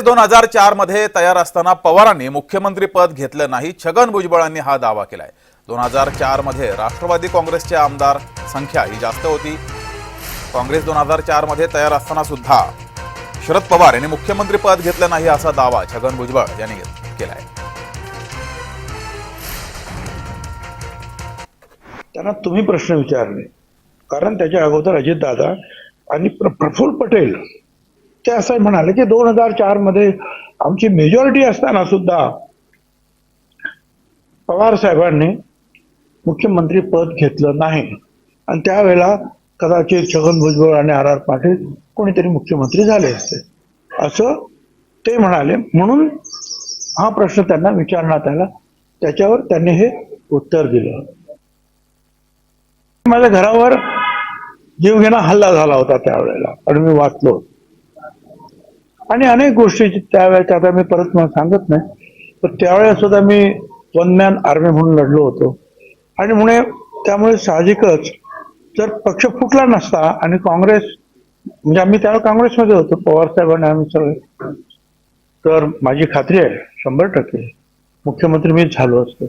दोन हजार चारमध्ये तयार असताना पवारांनी मुख्यमंत्री पद घेतलं नाही छगन भुजबळांनी हा दावा केलाय. दोन हजार चारमध्ये राष्ट्रवादी काँग्रेसचे आमदार संख्या ही जास्त होती. काँग्रेस दोन हजार चारमध्ये तयार असताना सुद्धा शरद पवार यांनी मुख्यमंत्री पद घेतलं नाही असा दावा छगन भुजबळ यांनी केलाय. त्यांना तुम्ही प्रश्न विचारले. कारण त्याच्या अगोदर अजितदादा आणि प्र- प्रफुल्ल पटेल ते असं म्हणाले की दोन हजार चारमध्ये आमची मेजॉरिटी असताना सुद्धा पवार साहेबांनी मुख्यमंत्री पद घेतलं नाही. आणि त्यावेळेला कदाचित छगन भुजबळ आणि आर आर पाटील कोणीतरी मुख्यमंत्री झाले असते. असं ते म्हणाले. म्हणून हा प्रश्न त्यांना विचारण्यात आला. त्याच्यावर त्यांनी हे उत्तर दिलं. माझ्या घरावर जीवघेणा हल्ला झाला होता त्यावेळेला. आणि मी वाचलो आणि अनेक गोष्टी त्यावेळेच्या आता मी परत मला सांगत नाही. पण त्यावेळेस सुद्धा मी वन मॅन आर्मी म्हणून लढलो होतो. आणि मुळे त्यामुळे साहजिकच जर पक्ष फुटला नसता आणि काँग्रेस म्हणजे आम्ही त्यावेळेस काँग्रेसमध्ये होतो पवार आणि आम्ही सगळे. तर माझी खात्री आहे शंभर टक्के मुख्यमंत्री मीच झालो असतो.